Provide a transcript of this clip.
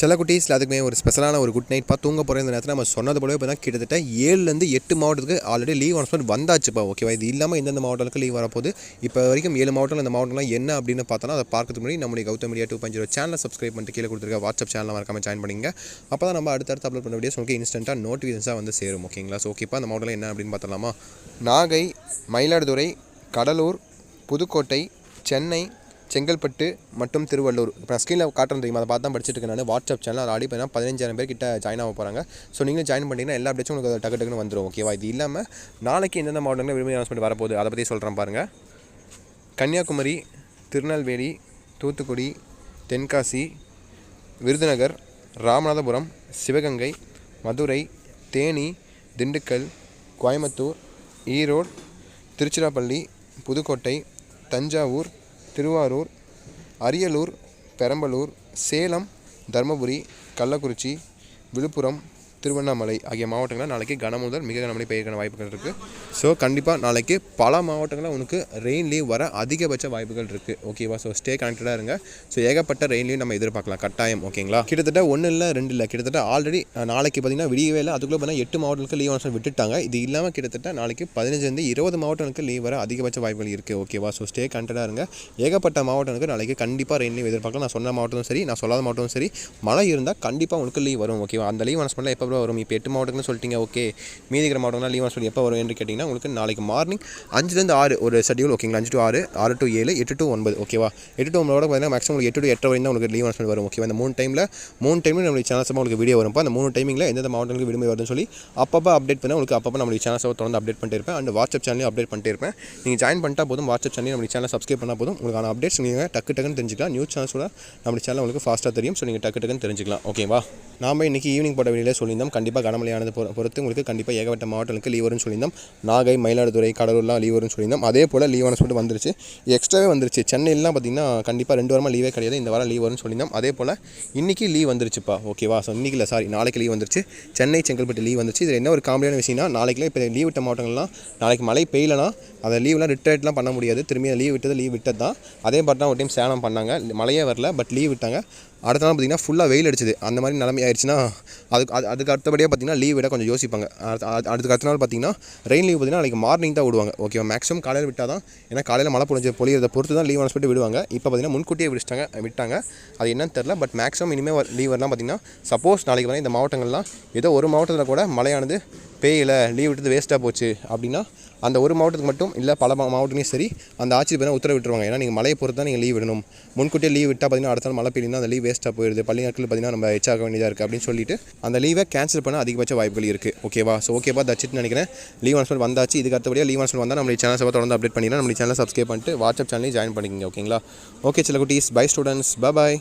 சில குட்டீஸில் அதுக்குமே ஒரு ஸ்பெஷலான ஒரு குட் நைட் பார்த்து தூங்க போகிற இந்த நேரத்தில். நம்ம சொன்னது போலவே பார்த்தா கிட்டத்தட்ட ஏழுலேருந்து எட்டு மாவட்டத்துக்கு ஆல்ரெடி லீவ் அனௌன்ஸ்மெண்ட் வந்தாச்சுப்பா ஓகேவா இது இல்லாமல் எந்தெந்த மாவட்டங்களுக்கு லீவ் வரப்போகுது. இப்போ வரைக்கும் ஏழு மாவட்டம் இந்த மாவட்டம்லாம் என்ன அப்படின்னு பார்த்தோன்னா அதை பார்க்கறதுக்கு முன்னாடி நம்முடைய Gautham media two point zero சேனலை சப்ஸ்கிரைப் பண்ணிட்டு கீழே கொடுத்துருக்க வாட்ஸ்அப் சேனலில் மறக்காம ஜாயின் பண்ணிங்க. அப்போ தான் நம்ம அடுத்தடுத்து அப்லோட் பண்ண வீடியோஸ் உங்களுக்கு இன்ஸ்டன்ட்டாக நோட்டிஃபிகேஷன்ஸாக வந்து சேரும் ஓகேங்களா ஸோ ஓகேப்பா அந்த மாவட்டம் என்ன அப்படின்னு பார்த்தலாமா நாகை மயிலாடுதுறை கடலூர் புதுக்கோட்டை சென்னை செங்கல்பட்டு மற்றும் திருவள்ளூர். இப்போ நான் ஸ்க்ரீனில் காட்டுறேன் தெரியுமா? அதை பார்த்து தான் படிச்சுட்டு இருக்கேன் நான். வாட்ஸ்அப் சேனல் அது ஆடி பார்த்தீங்கன்னா பதினஞ்சாயிரம் பேர் கிட்ட ஜாயின் ஆக போகிறாங்க ஸோ நீங்களும் ஜாயின் பண்ணிங்கன்னா எல்லா அப்டேட்ஸும் உங்களுக்கு டக்கு டக்குன்னு வந்துடும் ஓகேவா இது இல்லாமல் நாளைக்கு எந்தெந்த மாவட்டங்களில் விரும்பி அனௌன்ஸ்மெண்ட் வரப்போகுது? அதை பற்றி சொல்கிறேன் பாருங்கள் கன்னியாகுமரி திருநெல்வேலி தூத்துக்குடி தென்காசி விருதுநகர் ராமநாதபுரம் சிவகங்கை மதுரை தேனி திண்டுக்கல் கோயம்புத்தூர் ஈரோடு திருச்சிராப்பள்ளி புதுக்கோட்டை தஞ்சாவூர் திருவாரூர் அரியலூர் பெரம்பலூர் சேலம் தருமபுரி கள்ளக்குறிச்சி விழுப்புரம் திருவண்ணாமலை ஆகிய மாவட்டங்களில் நாளைக்கு கன முதல் மிக கனமழை பெய்யக்கான வாய்ப்புகள் இருக்குது ஸோ கண்டிப்பாக நாளைக்கு பல மாவட்டங்களில் உனக்கு ரெயின் லீவ் வர அதிகபட்ச வாய்ப்புகள் இருக்குது ஓகேவா ஸோ ஸ்டே கனெக்டடாக இருங்க. ஸோ ஏகப்பட்ட ரெயின் லீவ் நம்ம எதிர்பார்க்கலாம். கட்டாயம். ஓகேங்களா கிட்டத்தட்ட ஒன்று இல்லை ரெண்டு இல்லை. கிட்டத்தட்ட ஆல்ரெடி நாளைக்கு பார்த்தீங்கன்னா விடியவே இல்லை. அதுக்குள்ளே பார்த்தீங்கன்னா எட்டு மாவட்டங்களுக்கு லீவ் அனௌன்ஸ்மெண்ட் விட்டுட்டாங்க. இது இல்லாமல் கிட்டத்தட்ட நாளைக்கு பதினஞ்சுலேருந்து இருபது மாவட்டங்களுக்கு லீவ் வர அதிகபட்ச வாய்ப்புகள் இருக்குது ஓகேவா ஸோ ஸ்டே கனெக்டடாக இருங்க. ஏகப்பட்ட மாவட்டங்களுக்கு நாளைக்கு கண்டிப்பாக ரெயின் லீவ் எதிர்பார்க்கலாம். நான் சொன்ன மாவட்டமும் சரி நான் சொல்லாத மாவட்டமும் சரி மழை இருந்தால் கண்டிப்பாக உங்களுக்கு லீவ் வரும். ஓகேவா அந்த லீவ் அனௌன்ஸ்மெண்ட்டில் எப்போ வரும். இப்போ எட்டு மாவட்டங்கள்னு சொல்லிட்டீங்க ஓகே. மீதிக்கிற மாவட்டங்கள்லாம் லீவ் சொல்லி எப்போ வரும் என்று கேட்டிங்கன்னா உங்களுக்கு நாளைக்கு மார்னிங் அஞ்சுலேருந்து ஆறு ஒரு ஷெடியூல் ஓகேங்களா அஞ்சு டு ஆறு ஆறு டு ஏழு எட்டு டு ஒன்பது ஓகேவா எட்டு டு ஒன்பதோட பார்த்தீங்கன்னா மேக்ஸிமம் எட்டு டு எட்டு வரையும் தான் உங்களுக்கு லீவ் அனௌன்ஸ்மெண்ட் வரும் ஓகேவா இந்த மூணு டைமில் மூணு டைமில் நம்மளுடைய சேனல்ஸ் உங்களுக்கு வீடியோ வரும்ப்பா. அந்த மூணு டைமிங்கில் எந்தெந்த மாவட்டங்களுக்கு விடுமுறை வருதுன்னு சொல்லி அப்பப்போ அப்டேட் பண்ணால் உங்களுக்கு அப்பப்போ நம்மளுடைய சேனல்ஸை தொடர்ந்து அப்டேட் பண்ணிட்டு இருப்பேன். அண்ட் வாட்ஸ்அப் சேனலையும் அப்டேட் பண்ணிட்டே இருப்பேன். நீங்கள் ஜாயின் பண்ணிட்டா போதும் வாட்ஸ்அப் சேனல் நம்மளுடைய சேனல் சப்ஸ்கிரைப் பண்ணால் போதும். உங்களுக்கான அப்டேட்ஸ் நீங்கள் டக்கு டக்குன்னு தெரிஞ்சுக்கலாம். நியூஸ் சேனல்ஸோட நம்மளுடைய சேனல் உங்களுக்கு ஃபாஸ்ட்டாக தெரியும். ஸோ நீங்கள் டக்கு டக்குன்னு தெரிஞ்சுக்கலாம். ஓகேவா நாம இன்றைக்கி ஈவினிங் போட்ட வெளியில் சொல்லியிருந்தோம். கண்டிப்பாக கனமழையானது பொறுத்து உங்களுக்கு கண்டிப்பாக ஏகப்பட்ட மாவட்டங்களுக்கு லீவ் வரும்னு சொல்லியிருந்தோம். நாகை மயிலாடுதுறை கடலூர்லாம் லீவ் வரும்னு சொல்லியிருந்தோம். அதே போல் லீவான சொல்லிட்டு வந்துருச்சு. எக்ஸ்ட்ராவே வந்துருச்சு. சென்னையிலாம் பார்த்தீங்கன்னா கண்டிப்பாக ரெண்டு வாரமாக லீவே கிடையாது. இந்த வாரம் லீவ் வரும்னு சொல்லியிருந்தோம். அதே போல் இன்றைக்கி லீவ் வந்துருச்சுப்பா. ஓகேவா ஸோ இன்றைக்கி இல்லை சாரி நாளைக்கு லீவ் வந்துருச்சு. சென்னை செங்கல்பட்டு லீவ் வந்துச்சு இதில் என்ன ஒரு காமெடியான விஷயம்னா நாளைக்கு இப்போ லீவ் விட்ட மாவட்டங்கள்லாம் நாளைக்கு மழை பெய்யலனா அந்த லீவ்லாம் ரிட்டையர்ட்லாம் பண்ண முடியாது. திரும்பி லீவ் விட்டது லீவ் விட்டது தான். அதே மாதிரி தான் ஒரு டைம் சேலம் பண்ணாங்க. மழையே வரல பட் லீவ் விட்டாங்க. அடுத்த நாள் பார்த்தீங்கன்னா ஃபுல்லாக வெயில் அடிச்சுது. அந்த மாதிரி நிலைமை ஆயிடுச்சுன்னா அதுக்கு அது அதுக்கு அடுத்தபடியாக பார்த்தீங்கன்னா லீவ் விட கொஞ்சம் யோசிப்பாங்க. அடுத்த- அடுத்த நாள் பார்த்தீங்கன்னா ரெயின் லீவ் பார்த்தீங்கன்னா நாளைக்கு மார்னிங் தான் விடுவாங்க. ஓகேவா மேக்ஸிமம் காலையில் விட்டால் தான் ஏன்னா காலையில் மழை பொழிஞ்ச பொழியதை பொறுத்து தான் லீவ் அனுப்பிட்டு விடுவாங்க. இப்போ பார்த்தீங்கன்னா முன்கூட்டியே விட்டாங்க விட்டாங்க. அது என்னன்னு தெரில பட் மேக்ஸிமம் இனிமேல் லீவ் வரலாம் பார்த்தீங்கன்னா சப்போஸ் நாளைக்கு வந்து இந்த மாவட்டங்கள்லாம் ஏதோ ஒரு மாவட்டத்தில் கூட மழையானது பெய்யல லீவ் விட்டது வேஸ்ட்டாக போச்சு அப்படின்னா அந்த ஒரு மாவட்டத்துக்கு மட்டும் இல்லை பல மா- சரி அந்த ஆட்சி பார்த்தா உத்தரவிட்டுருவாங்க. ஏன்னா நீங்கள் மழையை பொறுத்து தான் நீங்கள் லீவ் விடணும். முன்கூட்டியே லீவ் விட்டால் பார்த்தீங்கன்னா அடுத்த நாள் மழை பெய்யுதுன்னா அந்த லீவ் வேஸ்ட்டாக போயிடுது. பள்ளி நாட்கள் பார்த்தீங்கன்னா நம்ம எச்சாக வேண்டியதாக இருக்குது அப்படின்னு சொல்லிட்டு அந்த லீவை கேன்சல் பண்ண அதிகபட்ச வாய்ப்புகள் இருக்குது ஓகேவா ஸோ ஓகேவா தச்சிட்டு நினைக்கிறேன். லீவ் அனௌன்ஸ்மெண்ட் வந்தாச்சு. இதுக்கு அடுத்தபடியாக லீவ் அனௌன்ஸ்மெண்ட் வந்தால் நம்ம சேனல்ஸை தொடர்ந்து அப்டேட் பண்ணிங்கன்னா நம்மளுடைய சேனலை சப்ஸ்கிரைப் பண்ணிட்டு வாட்ஸ்அப் சேனலையும் ஜாயின் பண்ணிக்கிங்க ஓகேங்களா ஓகே சில குட்டீஸ். By students bye